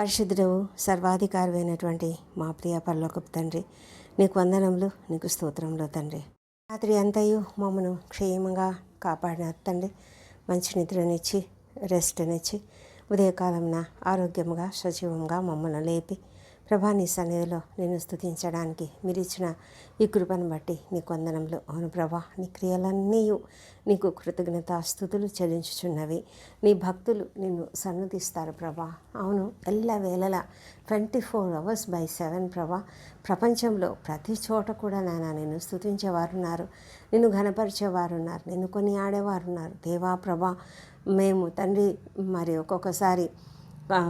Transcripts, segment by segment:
పరిశుద్ధుడు సర్వాధికారమైనటువంటి మా ప్రియ పరలోకపు తండ్రి నీకు వందనములు నీకు స్తోత్రములు తండ్రి. రాత్రి అంతయు మమ్మను క్షేమంగా కాపాడిన తండ్రి. మంచి నిద్రనిచ్చి రెస్ట్నిచ్చి ఉదయకాలంన ఆరోగ్యంగా సజీవంగా మమ్మల్ని లేపి ప్రభా నీ సన్నిధిలో నేను స్థుతించడానికి మీరు ఇచ్చిన ఈ కృపను బట్టి నీ వందనములు అవును ప్రభా నీ క్రియలన్నీ నీకు కృతజ్ఞత స్థుతులు చెల్లించుచున్నవి. నీ భక్తులు నిన్ను సన్నతిస్తారు ప్రభా. అవును ఎల్ల వేళలా twenty four hours by seven ప్రభా ప్రపంచంలో ప్రతి చోట కూడా నానా నిన్ను స్థుతించేవారున్నారు నిన్ను ఘనపరిచేవారున్నారు. నిన్ను కొని ఆడేవారు ఉన్నారు దేవా ప్రభా మేము తండ్రి మరి ఒక్కొక్కసారి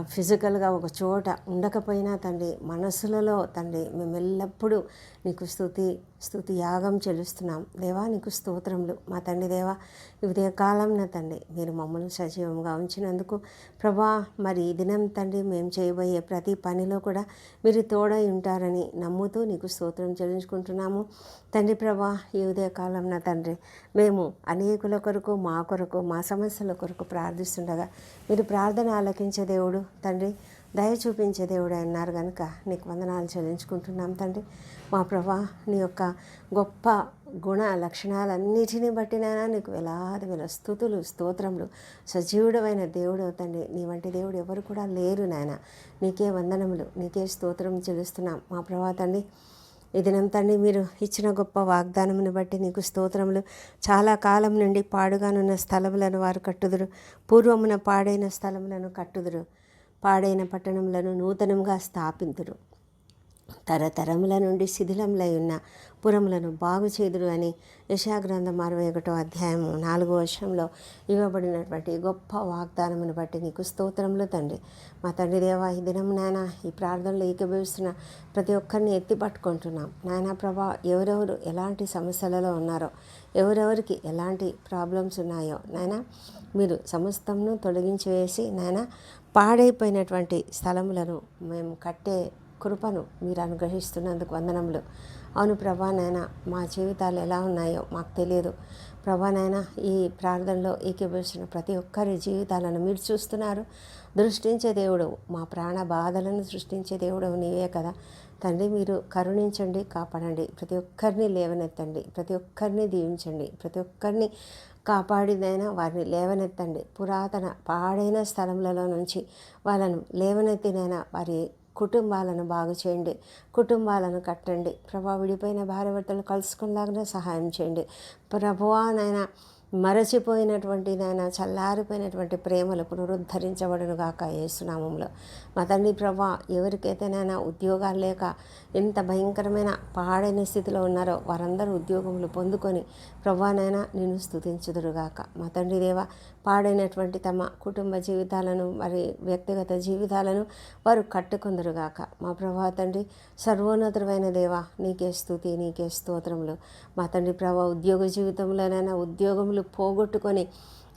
ఫిజికల్గా ఒక చోట ఉండకపోయినా తండ్రి మనసులలో తండ్రి మేము ఎల్లప్పుడూ నీకు స్థుతి స్థుతి యాగం చెల్లిస్తున్నాం దేవా నీకు స్తోత్రములు. మా తండ్రి దేవా ఈ నా తండ్రి మీరు మమ్మల్ని సజీవంగా ఉంచినందుకు ప్రభా మరి ఈ దినం తండ్రి మేము చేయబోయే ప్రతి పనిలో కూడా మీరు తోడై ఉంటారని నమ్ముతూ నీకు స్తోత్రం చెల్లించుకుంటున్నాము. తండ్రి ప్రభా ఈ నా తండ్రి మేము అనేకుల కొరకు మా కొరకు మా సమస్యల కొరకు ప్రార్థిస్తుండగా మీరు ప్రార్థన ఆలకించే దేవుడు తండ్రి దయ చూపించే దేవుడు అన్నారు కనుక నీకు వందనాలు చెల్లించుకుంటున్నాం తండ్రి. మా ప్రభా నీ యొక్క గొప్ప గుణ లక్షణాలన్నిటినీ బట్టినైనా నీకు వేలాది వేల స్థుతులు స్తోత్రములు. సజీవుడమైన దేవుడు తండ్రి నీ వంటి దేవుడు ఎవరు కూడా లేరు నాయన. నీకే వందనములు నీకే స్తోత్రం చెల్లిస్తున్నాం. మా ప్రభా తండ్రి ఈ దినం తండ్రి మీరు ఇచ్చిన గొప్ప వాగ్దానమును బట్టి నీకు స్తోత్రములు. చాలా కాలం నుండి పాడుగానున్న స్థలములను వారు కట్టుదురు. పూర్వమున పాడైన స్థలములను కట్టుదురు. పాడైన పట్టణములను నూతనంగా స్థాపింతురు. తరతరముల నుండి శిథిలంలై ఉన్న పురములను బాగు చేదురు అని యశాగ్రంథం అరవై ఒకటో అధ్యాయము నాలుగో వర్షంలో ఇవ్వబడినటువంటి గొప్ప వాగ్దానమును బట్టి నీకు స్తోత్రములు తండ్రి. మా తండ్రి దేవా ఈ దినం నాయన ఈ ప్రార్థనలో ఏకీభవిస్తున్న ప్రతి ఒక్కరిని ఎత్తి పట్టుకుంటున్నాం. నాయన ప్రభా ఎవరెవరు ఎలాంటి సమస్యలలో ఉన్నారో ఎవరెవరికి ఎలాంటి ప్రాబ్లమ్స్ ఉన్నాయో నాయన మీరు సమస్తంను తొలగించి వేసి నాయన పాడైపోయినటువంటి స్థలములను మేము కట్టే కృపను మీరు అనుగ్రహిస్తున్నందుకు వందనములు. అవును ప్రభా నాయన మా జీవితాలు ఎలా ఉన్నాయో మాకు తెలియదు. ప్రభా నాయన ఈ ప్రార్థనలో ఏకీభవిస్తున్న ప్రతి ఒక్కరి జీవితాలను మీరు చూస్తున్నారు. దృష్టించే దేవుడు మా ప్రాణ బాధలను సృష్టించే దేవుడు నీవే కదా. తండ్రి మీరు కరుణించండి కాపాడండి. ప్రతి ఒక్కరిని లేవనెత్తండి ప్రతి ఒక్కరిని దీవించండి ప్రతి ఒక్కరిని కాపాడిదైనా వారిని లేవనెత్తండి. పురాతన పాడైన స్థలములలో నుంచి వాళ్ళను లేవనెత్తినైనా వారి కుటుంబాలను బాగు చేయండి. కుటుంబాలను కట్టండి. ప్రభా విడిపోయిన భార్యభర్తలు కలుసుకునేలాగానే కలుసుకునేలాగా సహాయం చేయండి. ప్రభువా నాయన మరచిపోయినటువంటి నాయన చల్లారిపోయినటువంటి ప్రేమలు పునరుద్ధరించబడును గాక ఏసునామంలో మా తండ్రి ప్రభా ఎవరికైతే నాయన ఉద్యోగాలు లేక ఎంత భయంకరమైన పాడైన స్థితిలో ఉన్నారో వారందరూ ఉద్యోగములు పొందుకొని ప్రభానైనా నేను స్థుతించుదురుగాక మా తండ్రి దేవ పాడైనటువంటి తమ కుటుంబ జీవితాలను మరి వ్యక్తిగత జీవితాలను వారు కట్టుకుందరుగాక మా ప్రభా తండ్రి సర్వోన్నతమైన దేవ నీకే స్థుతి నీకే స్తోత్రములు. మా తండ్రి ప్రభా ఉద్యోగ జీవితంలోనైనా ఉద్యోగములు పోగొట్టుకొని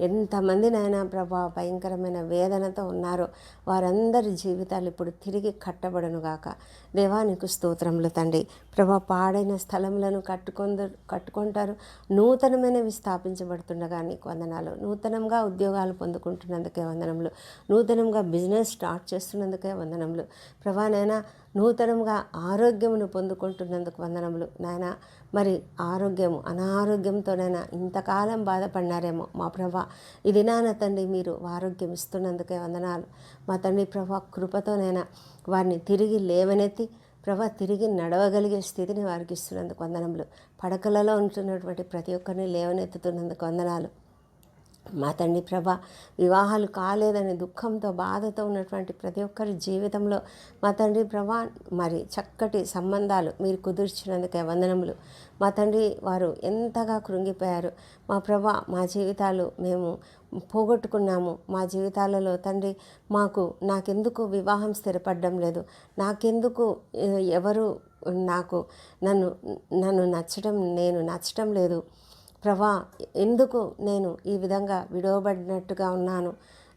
ఎంతమంది నాయన ప్రభా భయంకరమైన వేదనతో ఉన్నారో వారందరి జీవితాలు ఇప్పుడు తిరిగి కట్టబడను గాక. దేవానికి స్తోత్రములు తండ్రి. ప్రభా పాడైన స్థలములను కట్టుకొందరు కట్టుకుంటారు. నూతనమైనవి స్థాపించబడుతుండగా నీకు వందనాలు. నూతనంగా ఉద్యోగాలు పొందుకుంటున్నందుకే వందనములు. నూతనంగా బిజినెస్ స్టార్ట్ చేస్తున్నందుకే వందనములు. ప్రభా నాయన నూతనంగా ఆరోగ్యమును పొందుకుంటున్నందుకు వందనములు. నాయన మరి ఆరోగ్యము అనారోగ్యంతోనైనా ఇంతకాలం బాధపడినారేమో మా ప్రభా. ఇది నాన్న తండ్రి మీరు ఆరోగ్యం ఇస్తున్నందుకే వందనాలు. మా తండ్రి ప్రభా కృపతోనైనా వారిని తిరిగి లేవనెత్తి ప్రభా తిరిగి నడవగలిగే స్థితిని వారికి ఇస్తున్నందుకు వందనములు. పడకలలో ఉంటున్నటువంటి ప్రతి ఒక్కరిని లేవనెత్తుతున్నందుకు వందనాలు. మా తండ్రి ప్రభ వివాహాలు కాలేదని దుఃఖంతో బాధతో ఉన్నటువంటి ప్రతి ఒక్కరి జీవితంలో మా తండ్రి ప్రభ మరి చక్కటి సంబంధాలు మీరు కుదుర్చినందుకే వందనములు. మా తండ్రి వారు ఎంతగా కృంగిపోయారు. మా ప్రభ మా జీవితాలు మేము పోగొట్టుకున్నాము. మా జీవితాలలో తండ్రి మాకు నాకెందుకు వివాహం స్థిరపడడం లేదు. నాకెందుకు ఎవరు నాకు నన్ను నన్ను నచ్చడం నేను నచ్చటం లేదు. ప్రభా ఎందుకు నేను ఈ విధంగా విడవబడినట్టుగా ఉన్నాను?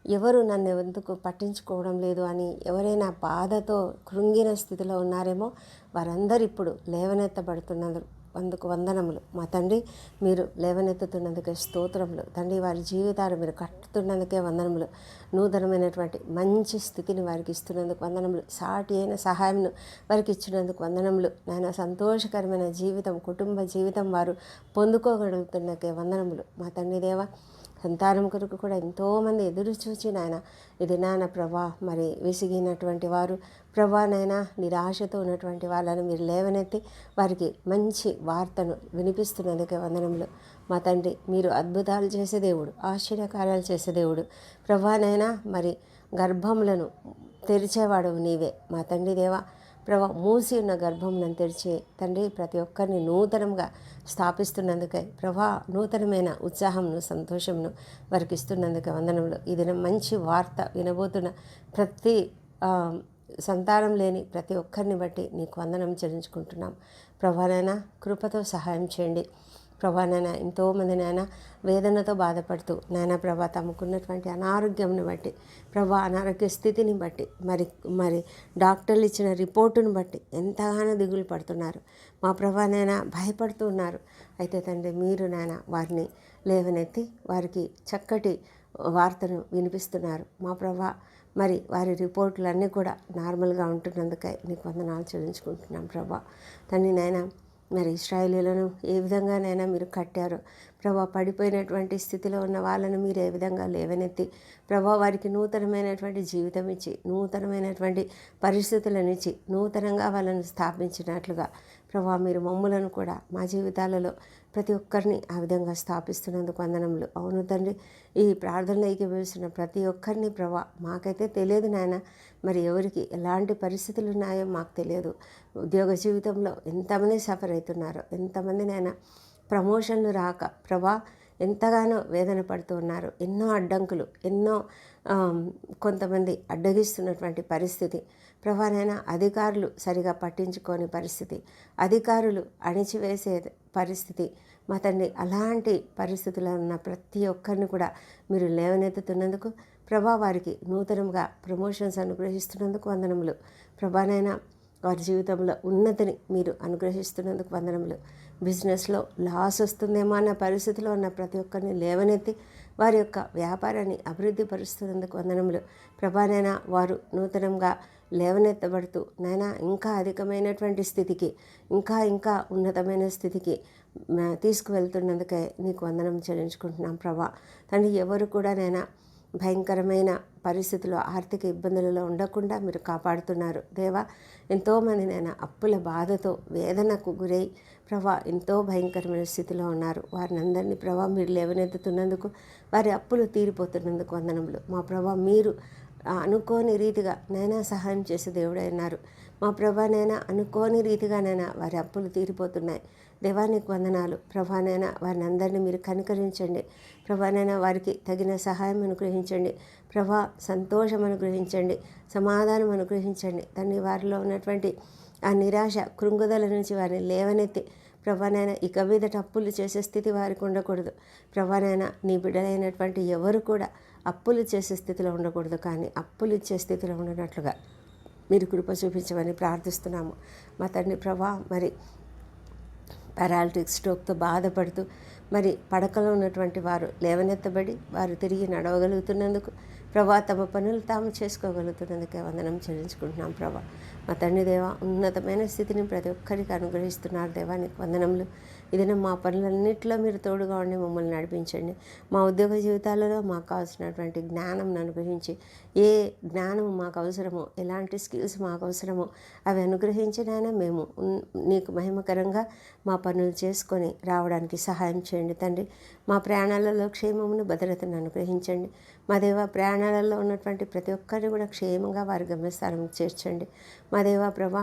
ఎవరు నన్ను ఎందుకు పట్టించుకోవడం లేదు అని ఎవరైనా బాధతో కృంగిన స్థితిలో ఉన్నారేమో వారందరూ ఇప్పుడు లేవనెత్తబడుతున్నారు. అందుకు వందనములు. మా తండ్రి మీరు లేవనెత్తుతున్నందుకే స్తోత్రములు. తండ్రి వారి జీవితాలు మీరు కట్టుతున్నందుకే వందనములు. నూతనమైనటువంటి మంచి స్థితిని వారికి ఇస్తున్నందుకు వందనములు. సాటి అయిన సహాయంను వారికి ఇచ్చినందుకు వందనములు. నాయన సంతోషకరమైన జీవితం కుటుంబ జీవితం వారు పొందుకోగలుగుతున్నకే వందనములు. మా తండ్రి దేవ సంతానం కొరకు కూడా ఎంతోమంది ఎదురు చూచి నాయన ఇది నాన్న ప్రభా మరి విసిగినటువంటి వారు ప్రభా నాయన నిరాశతో ఉన్నటువంటి వాళ్ళని మీరు లేవనెత్తి వారికి మంచి వార్తను వినిపిస్తున్నందుకే వందనములు. మా తండ్రి మీరు అద్భుతాలు చేసే దేవుడు ఆశ్చర్యకార్యాలు చేసే దేవుడు. ప్రభానైనా మరి గర్భములను తెరిచేవాడు నీవే. మా తండ్రి దేవా ప్రభా మూసి ఉన్న గర్భం తెరిచే తండ్రి ప్రతి ఒక్కరిని నూతనంగా స్థాపిస్తున్నందుకై ప్రభా నూతనమైన ఉత్సాహంను సంతోషంను వారికి ఇస్తున్నందుకే వందనంలో ఇది మంచి వార్త వినబోతున్న ప్రతి సంతానం లేని ప్రతి ఒక్కరిని బట్టి నీకు వందనం చెల్లించుకుంటున్నాం. ప్రభానైనా కృపతో సహాయం చేయండి. ప్రభా నాయన ఎంతోమంది నాయన వేదనతో బాధపడుతూ నాయన ప్రభా తమకున్నటువంటి అనారోగ్యంని బట్టి ప్రభా అనారోగ్య స్థితిని బట్టి మరి మరి డాక్టర్లు ఇచ్చిన రిపోర్టును బట్టి ఎంతగానో దిగులు పడుతున్నారు. మా ప్రభా నాయన భయపడుతూ ఉన్నారు. అయితే తండ్రి మీరు నాయన వారిని లేవనెత్తి వారికి చక్కటి వార్తను వినిపిస్తున్నారు. మా ప్రభా మరి వారి రిపోర్టులన్నీ కూడా నార్మల్గా ఉంటున్నందుకై నీకు వందనాలు చెల్లించుకుంటున్నాం ప్రభా. తండ్రి నాయన మరి ఇస్రాయేలీలను ఏ విధంగానైనా మీరు కట్టారు. ప్రభా పడిపోయినటువంటి స్థితిలో ఉన్న వాళ్ళను మీరు ఏ విధంగా లేవనెత్తి ప్రభా వారికి నూతనమైనటువంటి జీవితం ఇచ్చి నూతనమైనటువంటి పరిస్థితులను ఇచ్చి నూతనంగా వాళ్ళను స్థాపించినట్లుగా ప్రభా మీరు మమ్ములను కూడా మా జీవితాలలో ప్రతి ఒక్కరిని ఆ విధంగా స్థాపిస్తున్నందుకు వందనములు. అవును తండ్రి ఈ ప్రార్థనలోకి ఏకీభవిస్తున్న ప్రతి ఒక్కరిని ప్రభా మాకైతే తెలియదు నాయన మరి ఎవరికి ఎలాంటి పరిస్థితులు ఉన్నాయో మాకు తెలియదు. ఉద్యోగ జీవితంలో ఎంతమంది సఫర్ అవుతున్నారో ఎంతమంది నాయన ప్రమోషన్లు రాక ప్రభా ఎంతగానో వేదన పడుతూ ఉన్నారు. ఎన్నో అడ్డంకులు ఎన్నో కొంతమంది అడ్డగిస్తున్నటువంటి పరిస్థితి. ప్రభానైనా అధికారులు సరిగా పట్టించుకోని పరిస్థితి. అధికారులు అణిచివేసే పరిస్థితి. మా తండ్రి అలాంటి పరిస్థితుల్లో ఉన్న ప్రతి ఒక్కరిని కూడా మీరు లేవనెత్తుతున్నందుకు ప్రభా వారికి నూతనంగా ప్రమోషన్స్ అనుగ్రహిస్తున్నందుకు వందనములు. ప్రభానైనా వారి జీవితంలో ఉన్నతిని మీరు అనుగ్రహిస్తున్నందుకు వందనములు. బిజినెస్లో లాస్ వస్తుందేమో అన్న పరిస్థితిలో ఉన్న ప్రతి ఒక్కరిని లేవనెత్తి వారి యొక్క వ్యాపారాన్ని అభివృద్ధి పరుస్తున్నందుకు వందనములు. ప్రభానైనా వారు నూతనంగా లేవనెత్తబడుతూ నైనా ఇంకా అధికమైనటువంటి స్థితికి ఇంకా ఇంకా ఉన్నతమైన స్థితికి తీసుకువెళ్తున్నందుకే నీకు వందనం చెల్లించుకుంటున్నాం ప్రభా. తండ్రి ఎవరు కూడా నైనా భయంకరమైన పరిస్థితుల్లో ఆర్థిక ఇబ్బందులలో ఉండకుండా మీరు కాపాడుతున్నారు. దేవా ఎంతోమంది నేను అప్పుల బాధతో వేదనకు గురై ప్రభా ఎంతో భయంకరమైన స్థితిలో ఉన్నారు. వారిని అందరినీ ప్రభా మీరు లేవనెత్తుతున్నందుకు వారి అప్పులు తీరిపోతున్నందుకు వందనములు. మా ప్రభా మీరు అనుకోని రీతిగా నైనా సహాయం చేసే దేవుడైనారు. మా ప్రభానైనా అనుకోని రీతిగా నైనా వారి అప్పులు తీరిపోతున్నాయి. దేవానికి వందనాలు. ప్రభానైనా వారిని అందరినీ మీరు కనికరించండి. ప్రభానైనా వారికి తగిన సహాయం అనుగ్రహించండి. ప్రభా సంతోషం అనుగ్రహించండి. సమాధానం అనుగ్రహించండి. దాన్ని వారిలో ఉన్నటువంటి ఆ నిరాశ కృంగుదల నుంచి వారిని లేవనెత్తి ప్రభానైనా ఇక మీద అప్పులు చేసే స్థితి వారికి ఉండకూడదు. ప్రభానైనా నీ బిడ్డలైనటువంటి ఎవరు కూడా అప్పులు చేసే స్థితిలో ఉండకూడదు. కానీ అప్పులు ఇచ్చే స్థితిలో ఉండనట్లుగా మీరు కృప చూపించమని ప్రార్థిస్తున్నాము. మా తండ్రి ప్రభా మరి పారాలిటిక్ స్ట్రోక్తో బాధపడుతూ మరి పడకలో ఉన్నటువంటి వారు లేవనెత్తబడి వారు తిరిగి నడవగలుగుతున్నందుకు ప్రభా తమ పనులు తాము చేసుకోగలుగుతున్నందుకే వందనం చెల్లించుకుంటున్నాం ప్రభా. మా తండ్రి దేవ ఉన్నతమైన స్థితిని ప్రతి ఒక్కరికి అనుగ్రహిస్తున్నారు. దేవానికి వందనములు. ఇదిన మా పనులన్నింటిలో మీరు తోడుగా ఉండి మమ్మల్ని నడిపించండి. మా ఉద్యోగ జీవితాలలో మాకు కావాల్సినటువంటి జ్ఞానం అనుగ్రహించి ఏ జ్ఞానం మాకు అవసరమో ఎలాంటి స్కిల్స్ మాకు అవసరమో అవి అనుగ్రహించినైనా మేము నీకు మహిమకరంగా మా పనులు చేసుకొని రావడానికి సహాయం చేయండి తండ్రి. మా ప్రయాణాలలో క్షేమమును భద్రతను అనుగ్రహించండి. మా దేవ ప్రయాణాలలో ఉన్నటువంటి ప్రతి ఒక్కరిని కూడా క్షేమంగా వారి గమ్యస్థానం చేర్చండి. మా దేవ ప్రభా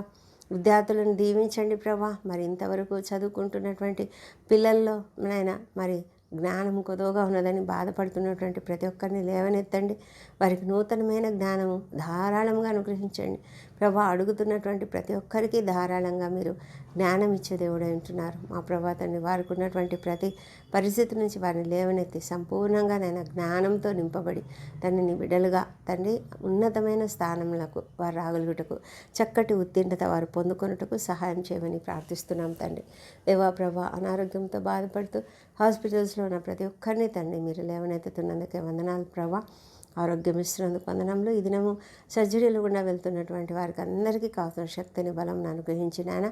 విద్యార్థులను దీవించండి ప్రభా. మరి ఇంతవరకు చదువుకుంటున్నటువంటి పిల్లల్లో నాయన మరి జ్ఞానం కొదవగా ఉన్నదని బాధపడుతున్నటువంటి ప్రతి ఒక్కరిని లేవనెత్తండి. వారికి నూతనమైన జ్ఞానము ధారాళంగా అనుగ్రహించండి. ప్రభా అడుగుతున్నటువంటి ప్రతి ఒక్కరికి ధారాళంగా మీరు జ్ఞానం ఇచ్చే దేవుడు అంటున్నారు. మా ప్రభా తండ్రి వారికి ఉన్నటువంటి ప్రతి పరిస్థితి నుంచి వారిని లేవనెత్తి సంపూర్ణంగా నేను జ్ఞానంతో నింపబడి తండ్రిని విడలుగా తండ్రి ఉన్నతమైన స్థానములకు వారు రాగలుగుటకు చక్కటి ఉత్తీర్ణత వారు పొందుకొనుటకు సహాయం చేయమని ప్రార్థిస్తున్నాం తండ్రి. దేవా ప్రభా అనారోగ్యంతో బాధపడుతూ హాస్పిటల్స్లో ఉన్న ప్రతి ఒక్కరిని తండ్రి మీరు లేవనెత్తుతున్నందుకే వందనాలు ప్రభా. ఆరోగ్యం ఇస్తున్నందుకు వందనంలో ఈ దినము సర్జరీలు గుండా వెళ్తున్నటువంటి వారికి అందరికీ కావాల్సిన శక్తిని బలం అనుగ్రహించిన ఆయన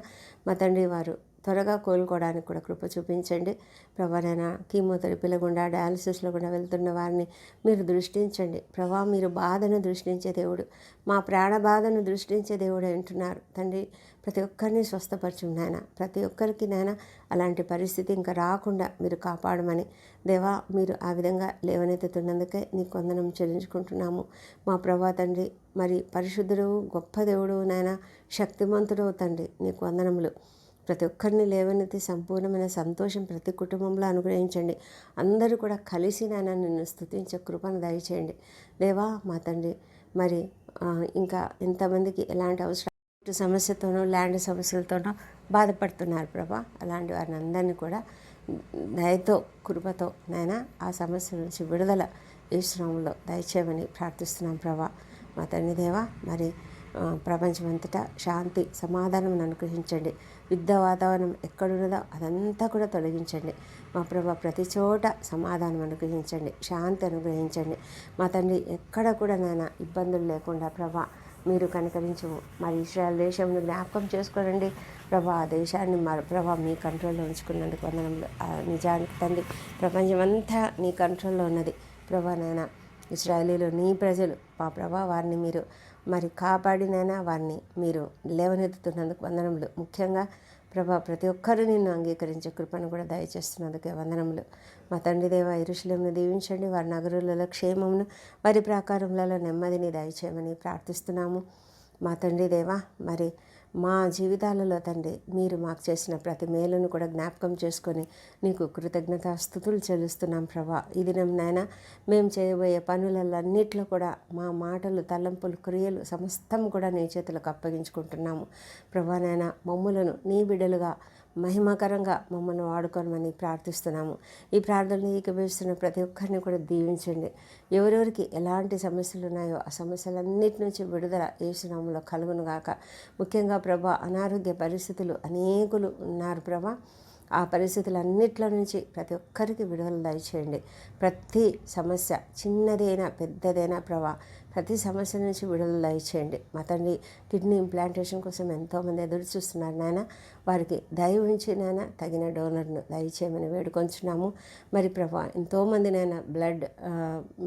మా తండ్రి వారు త్వరగా కోలుకోవడానికి కూడా కృప చూపించండి. ప్రభానైనా కీమోథెరపీల గుండా డయాలసిస్లో కూడా వెళ్తున్న వారిని మీరు దృష్టించండి. ప్రభా మీరు బాధను దృష్టించే దేవుడు మా ప్రాణ బాధను దృష్టించే దేవుడు అంటున్నారు. తండ్రి ప్రతి ఒక్కరిని స్వస్థపరచు నాయన. ప్రతి ఒక్కరికి నాయన అలాంటి పరిస్థితి ఇంకా రాకుండా మీరు కాపాడమని దేవా మీరు ఆ విధంగా లేవనెత్తుతున్నందుకే నీ కొందనం చెల్లించుకుంటున్నాము. మా ప్రభా తండ్రి మరి పరిశుద్ధుడు గొప్ప దేవుడు నాయన శక్తిమంతుడు తండ్రి నీకు వందనములు. ప్రతి ఒక్కరిని లేవనెత్తి సంపూర్ణమైన సంతోషం ప్రతి కుటుంబంలో అనుగ్రహించండి. అందరూ కూడా కలిసి నాయన నిన్ను స్థుతించే కృపను దయచేయండి. దేవా మా తండ్రి మరి ఇంకా ఎంతమందికి ఎలాంటి అవసరం సమస్యతోనో ల్యాండ్ సమస్యలతోనో బాధపడుతున్నారు ప్రభా. అలాంటి వారిని అందరినీ కూడా దయతో కృపతో నాయన ఆ సమస్యల నుంచి విడుదల ఈ శ్రమంలో దయచేయమని ప్రార్థిస్తున్నాం ప్రభా. మా తండ్రి దేవా మరి ప్రపంచమంతటా శాంతి సమాధానం అనుగ్రహించండి. యుద్ధ వాతావరణం ఎక్కడున్నదో అదంతా కూడా తొలగించండి. మా ప్రభా ప్రతి చోట సమాధానం అనుగ్రహించండి శాంతి అనుగ్రహించండి. మా తండ్రి ఎక్కడ కూడా నాయన ఇబ్బందులు లేకుండా ప్రభా మీరు కనకరించవు మరి ఇస్రాయల్ దేశంను జ్ఞాపకం చేసుకోనండి. ప్రభా ఆ దేశాన్ని మరి ప్రభా మీ కంట్రోల్లో ఉంచుకున్నందుకు వందనంలో నిజానికి తండ్రి ప్రపంచమంతా నీ కంట్రోల్లో ఉన్నది. ప్రభా నాయన ఇస్రాయలీలు నీ ప్రజలు. మా ప్రభా వారిని మీరు మరి కాపాడినైనా వారిని మీరు లేవనెత్తుతున్నందుకు వందనములు. ముఖ్యంగా ప్రభా ప్రతి ఒక్కరూ నిన్ను అంగీకరించే కృపను కూడా దయచేస్తున్నందుకే వందనములు. మా తండ్రి దేవ ఇరుషులను దీవించండి. వారి నగరులలో క్షేమమును వారి ప్రాకారములలో నెమ్మదిని దయచేయమని ప్రార్థిస్తున్నాము. మా తండ్రి దేవ మరి మా జీవితాలలో తండ్రి మీరు మాకు చేసిన ప్రతి మేలును కూడా జ్ఞాపకం చేసుకొని నీకు కృతజ్ఞత స్థుతులు చెల్లిస్తున్నాం ప్రభా. ఈ దినం నాయన మేము చేయబోయే పనులన్నిట్లో కూడా మా మాటలు తలంపులు క్రియలు సమస్తం కూడా నీ చేతులకు అప్పగించుకుంటున్నాము. ప్రభా నాయన మమ్ములను నీ బిడ్డలుగా మహిమకరంగా మమ్మల్ని వాడుకోనమని ప్రార్థిస్తున్నాము. ఈ ప్రార్థనలు ఏకీభవిస్తున్న ప్రతి ఒక్కరిని కూడా దీవించండి. ఎవరెవరికి ఎలాంటి సమస్యలు ఉన్నాయో ఆ సమస్యలన్నిటి నుంచి విడుదల ఏసునామంలో కలుగును గాక. ముఖ్యంగా ప్రభా అనారోగ్య పరిస్థితులు అనేకులు ఉన్నారు ప్రభా. ఆ పరిస్థితులన్నిట్లో నుంచి ప్రతి ఒక్కరికి విడుదల దయచేయండి. ప్రతి సమస్య చిన్నదైనా పెద్దదైనా ప్రభా ప్రతి సమస్య నుంచి విడుదల దయచేయండి. మా తండ్రి కిడ్నీ ఇంప్లాంటేషన్ కోసం ఎంతోమంది ఎదురు చూస్తున్నారు నాయన. వారికి దయ ఉంచి నాయన తగిన డోనర్ను దయచేయమని వేడుకొంచున్నాము. మరి ప్రభా ఎంతోమంది నాయన బ్లడ్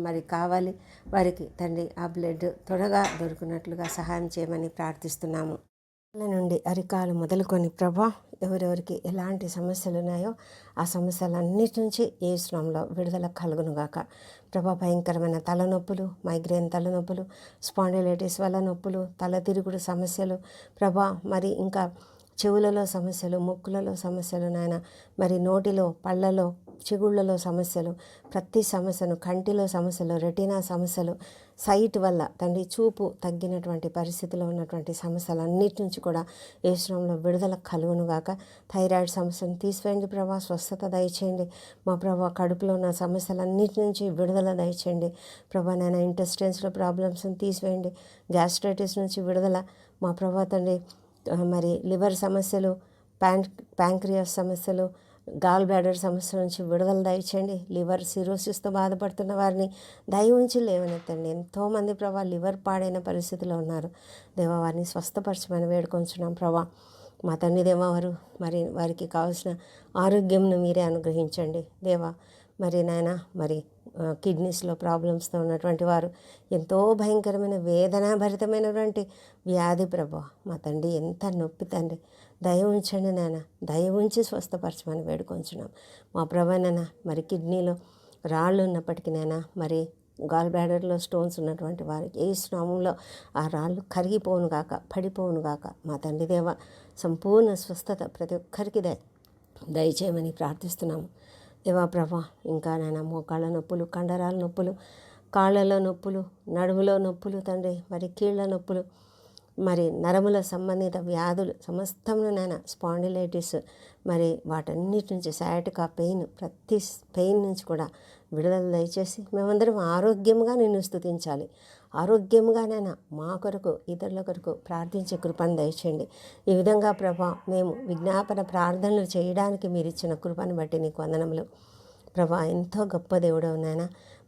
మరి కావాలి. వారికి తండ్రి ఆ బ్లడ్ త్వరగా దొరికినట్లుగా సహాయం చేయమని ప్రార్థిస్తున్నాము. నుండి అరికాలు మొదలుకొని ప్రభా ఎవరెవరికి ఎలాంటి సమస్యలు ఉన్నాయో ఆ సమస్యలన్నిటి నుంచి ఏ శ్రమంలో విడుదల కలుగునుగాక. ప్రభా భయంకరమైన తలనొప్పులు మైగ్రేన్ తలనొప్పులు స్పాండిలైటిస్ వల్ల నొప్పులు తల తిరుగుడు సమస్యలు. ప్రభా మరి ఇంకా చెవులలో సమస్యలు ముక్కులలో సమస్యలు నాయన. మరి నోటిలో పళ్ళలో చిగుళ్ళలో సమస్యలు ప్రతి సమస్యను కంటిలో సమస్యలు రెటీనా సమస్యలు సైట్ వల్ల తండ్రి చూపు తగ్గినటువంటి పరిస్థితిలో ఉన్నటువంటి సమస్యలు అన్నిటి నుంచి కూడా ఏశ్వరంలో విడుదల విడుదల కలుగునుగాక. థైరాయిడ్ సమస్యను తీసివేయండి ప్రభా స్వస్థత దయచేయండి. మా ప్రభా కడుపులో ఉన్న సమస్యలన్నిటి నుంచి విడుదల దయచేయండి. ప్రభా నేను ఇంటెస్టెన్స్లో ప్రాబ్లమ్స్ని తీసివేయండి. గ్యాస్ట్రైటిస్ నుంచి విడుదల మా ప్రభా తండ్రి మరి లివర్ సమస్యలు ప్యాన్ ప్యాంక్రియాస్ సమస్యలు గాల్ బ్లాడర్ సమస్య నుంచి విడుదల దయచండి లివర్ సిరోసిస్తో బాధపడుతున్న వారిని దయ ఉంచి లేవనెత్తండి. ఎంతోమంది ప్రభా లివర్ పాడైన పరిస్థితిలో ఉన్నారు. దేవా వారిని స్వస్థపరచమని వేడుకొంచున్నాం ప్రభా. మా తండ్రి దేవా మరి వారికి కావాల్సిన ఆరోగ్యంను మీరే అనుగ్రహించండి. దేవా మరి నాయన మరి కిడ్నీస్లో ప్రాబ్లమ్స్తో ఉన్నటువంటి వారు ఎంతో భయంకరమైన వేదనాభరితమైనటువంటి వ్యాధి ప్రభా. మా తండ్రి ఎంత నొప్పి తండ్రి. దయ ఉంచండి నాన్న. దయ ఉంచి స్వస్థపరచమని వేడుకొంచున్నాం. మా ప్రభానైనా మరి కిడ్నీలో రాళ్ళు ఉన్నప్పటికీ నైనా మరి గాల్ బ్లాడర్లో స్టోన్స్ ఉన్నటువంటి వారికి ఏ స్నామంలో ఆ రాళ్ళు కరిగిపోను గాక పడిపోవును గాక మా తండ్రి దేవ సంపూర్ణ స్వస్థత ప్రతి ఒక్కరికి దయ దయచేయమని ప్రార్థిస్తున్నాము. దేవా ప్రభా? ఇంకా నాయన మోకాళ్ళ నొప్పులు కండరాల నొప్పులు కాళ్ళలో నొప్పులు నడుములో నొప్పులు తండ్రి మరి కీళ్ళ నొప్పులు మరి నరముల సంబంధిత వ్యాధులు సమస్తమును నాయన స్పాండిలైటిస్ మరి వాటన్నిటి నుంచి సయాటికా పెయిన్ ప్రతి పెయిన్ నుంచి కూడా విడుదల దయచేసి మేమందరం ఆరోగ్యంగా నిన్ను స్థుతించాలి. ఆరోగ్యముగానైనా మా కొరకు ఇతరుల కొరకు ప్రార్థించే కృపను దయచేయండి. ఈ విధంగా ప్రభా మేము విజ్ఞాపన ప్రార్థనలు చేయడానికి మీరు ఇచ్చిన కృపను బట్టి నీకు వందనములు. ప్రభా ఎంతో గొప్ప దేవుడవు నాయన.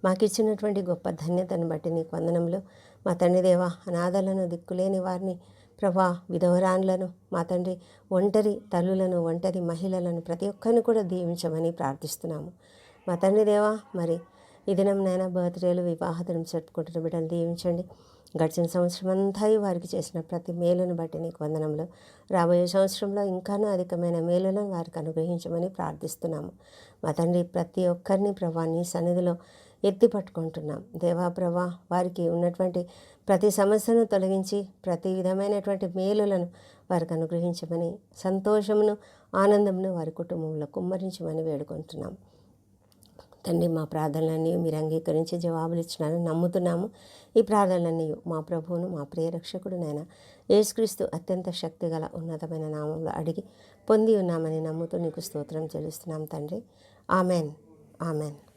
మాకు ఇచ్చినటువంటి గొప్ప ధన్యతను బట్టి నీకు వందనములు. మా తండ్రి దేవ అనాథలను దిక్కులేని వారిని ప్రభా విధవరాన్లను మా తండ్రి ఒంటరి తల్లులను ఒంటరి మహిళలను ప్రతి ఒక్కరిని కూడా దీవించమని ప్రార్థిస్తున్నాము. మా తండ్రి దేవా మరి ఈ దినం నాయన బర్త్డేలు వివాహతను జరుపుకుంటున్న బిడ్డలు దీవించండి. గడిచిన సంవత్సరం అంతా వారికి చేసిన ప్రతి మేలును బట్టి నీకు వందనములు. రాబోయే సంవత్సరంలో ఇంకానూ అధికమైన మేలులను వారికి అనుగ్రహించమని ప్రార్థిస్తున్నాము. మా తండ్రి ప్రతి ఒక్కరిని ప్రభా నీ సన్నిధిలో ఎత్తి పట్టుకుంటున్నాం. దేవా ప్రభా వారికి ఉన్నటువంటి ప్రతి సమస్యను తొలగించి ప్రతి విధమైనటువంటి మేలులను వారికి అనుగ్రహించమని సంతోషమును ఆనందమును వారి కుటుంబంలో కుమ్మరించమని వేడుకుంటున్నాం. తండ్రి మా ప్రార్థనలన్నీ మీరు అంగీకరించి జవాబులు ఇచ్చినారని నమ్ముతున్నాము. ఈ ప్రార్థనలన్నీ మా ప్రభువును మా ప్రియరక్షకుడు నాయన యేసుక్రీస్తు అత్యంత శక్తిగల ఉన్నతమైన నామంలో అడిగి పొంది ఉన్నామని నమ్ముతూ నీకు స్తోత్రం చెల్లిస్తున్నాం తండ్రి. ఆమెన్. ఆమెన్.